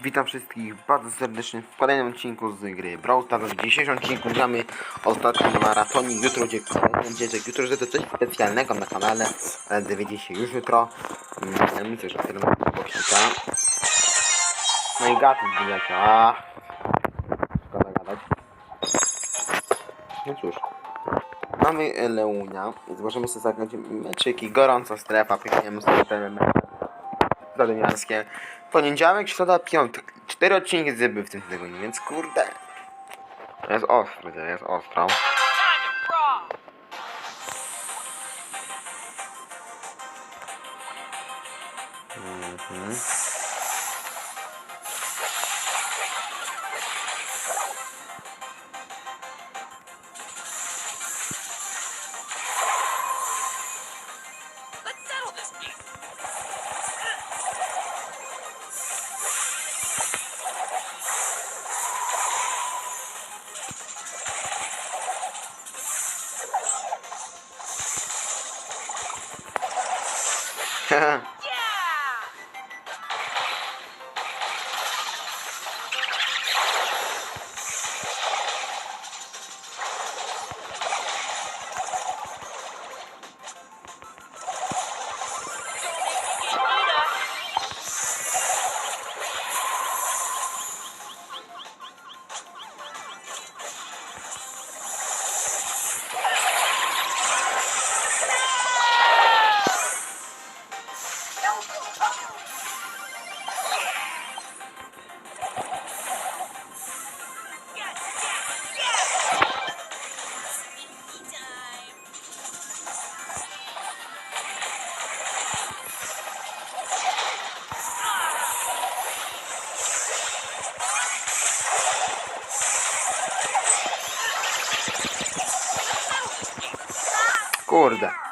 Witam wszystkich bardzo serdecznie w kolejnym odcinku z gry Brawl Stars. W dzisiejszym odcinku gramy ostatni maratonik. Jutro będzie że jutro będzie coś specjalnego na kanale, ale dowiecie się już jutro. Ja tyle mam głośnika. No i gatus wyleciał. A, Szkoda gadać. No cóż. Mamy Leunia, możemy sobie zagrać meczyki. Gorąca strefa, pikniemy sobie te mecze zadymiarskie. Poniedziałek, środa, piątek. Cztery odcinki zjeby w tym tygodniu, więc kurde. Jest ostro, to jest ostro. Mhm. Kurde.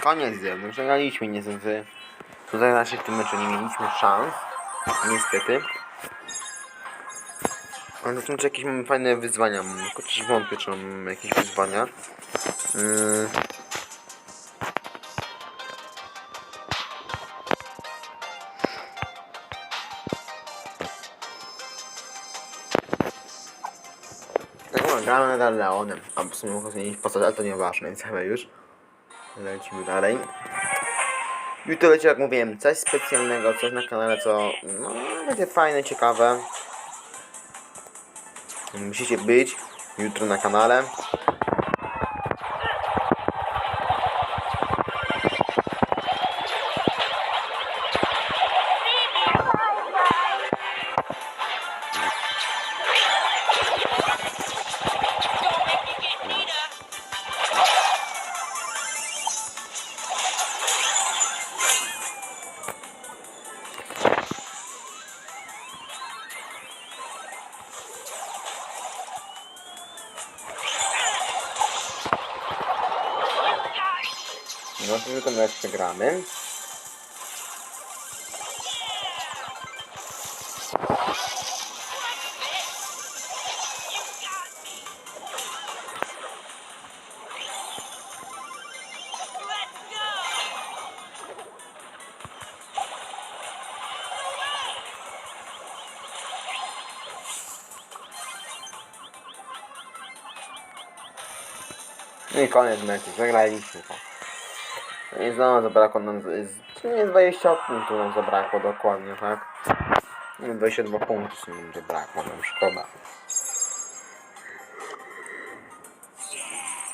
Koniec zjadł. Przegraliśmy niestety. Tutaj znaczy w tym meczu nie mieliśmy szans. Niestety. Ale na tym meczu jakieś mamy fajne wyzwania. Chociaż wątpię, czy mamy jakieś wyzwania. Yy... No, gramy nadal Leonem. A w sumie mogę zmienić postać, ale to nieważne, więc chyba już. Lecimy dalej. Jutro będzie, jak mówiłem, coś specjalnego, coś na kanale, co no, będzie fajne, ciekawe. Musicie być jutro na kanale. To tylko mecz przegramy. No i koniec zagraliśmy to. I znowu zabrakło nam, nie 20 punktów nam zabrakło dokładnie, tak? Nie, 22 punktów nam zabrakło, nam szkoda.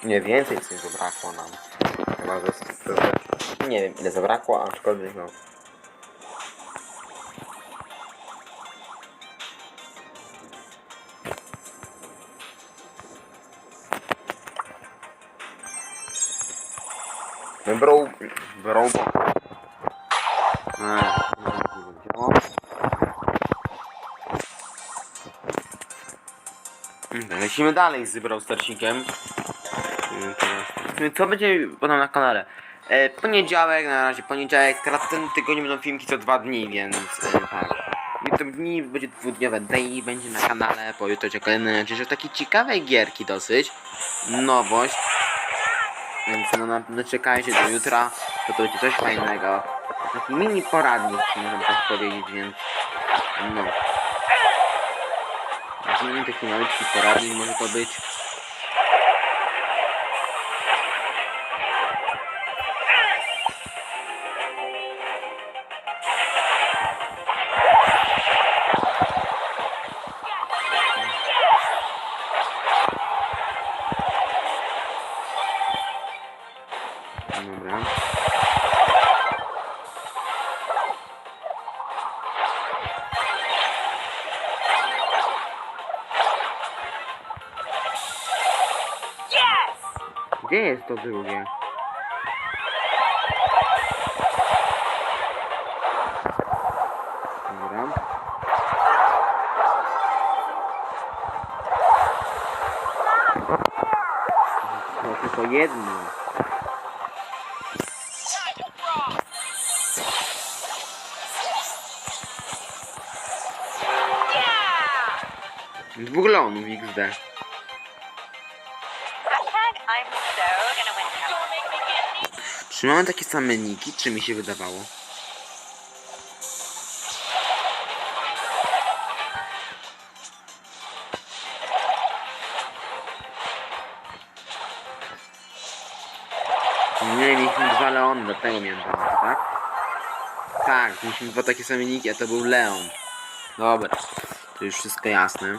Nie, więcej coś zabrakło nam. Chyba, że z- nie wiem ile zabrakło, aczkolwiek no. Wybrał... Wybrał... Eee, nie wiedziało. Mm, Lecimy dalej z Brawl Starsikiem. Mm, teraz- Co będzie potem na kanale? E, poniedziałek, na razie poniedziałek, teraz tym tygodniu będą filmiki co dwa dni, więc e, tak. te dni będzie dwudniowe daily, będzie na kanale, po jutro kolejny odcinek że takiej ciekawej gierki dosyć. Nowość. Więc no, no czekajcie do jutra, bo to będzie coś fajnego. Taki mini poradnik, można tak powiedzieć, więc no. Mini taki malutki poradnik może to być. Dobra. Gdzie jest to drugie? Dobra. To tylko jedno. Me get neither. Czy mamy takie same niki, czy mi się wydawało? Nie, mieliśmy dwa Leony, dlatego miałem dwa, tak? Tak, mieliśmy dwa takie same niki, a to był Leon. Dobra, to już wszystko jasne.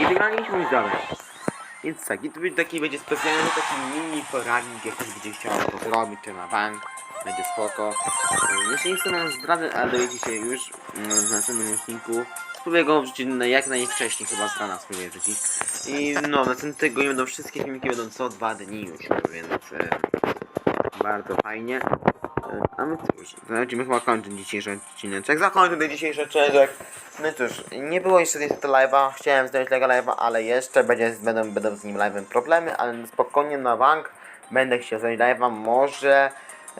I wygraliśmy już dalej. Więc tak, i to będzie taki będzie specjalny taki mini poradnik, jak ktoś będzie chciał to zrobić, czy na bank, będzie spoko. E, Jeszcze nie chcę nam zdradzać, ale dowiecie się już mm, w następnym odcinku. Spróbuję go wrzucić na- jak najwcześniej, chyba z rana spróbuję wrzucić. I no, następnego tygodnia będą wszystkie filmiki, będą co dwa dni już, więc e, bardzo fajnie. E, A my cóż, będziemy chyba kończyć dzisiejszy odcinek. Zakończę ten dzisiejszy odcinek. No cóż, nie było jeszcze niestety live'a, chciałem zrobić tego live'a, ale jeszcze będzie, będą, będą z nim live'em problemy, ale spokojnie na bank będę chciał zrobić live'a, może...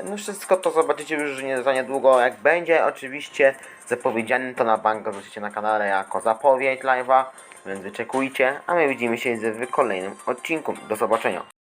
No wszystko to zobaczycie już nie, za niedługo, jak będzie oczywiście zapowiedziane, to na bank zobaczycie na kanale jako zapowiedź live'a, więc wyczekujcie, a my widzimy się w kolejnym odcinku. Do zobaczenia.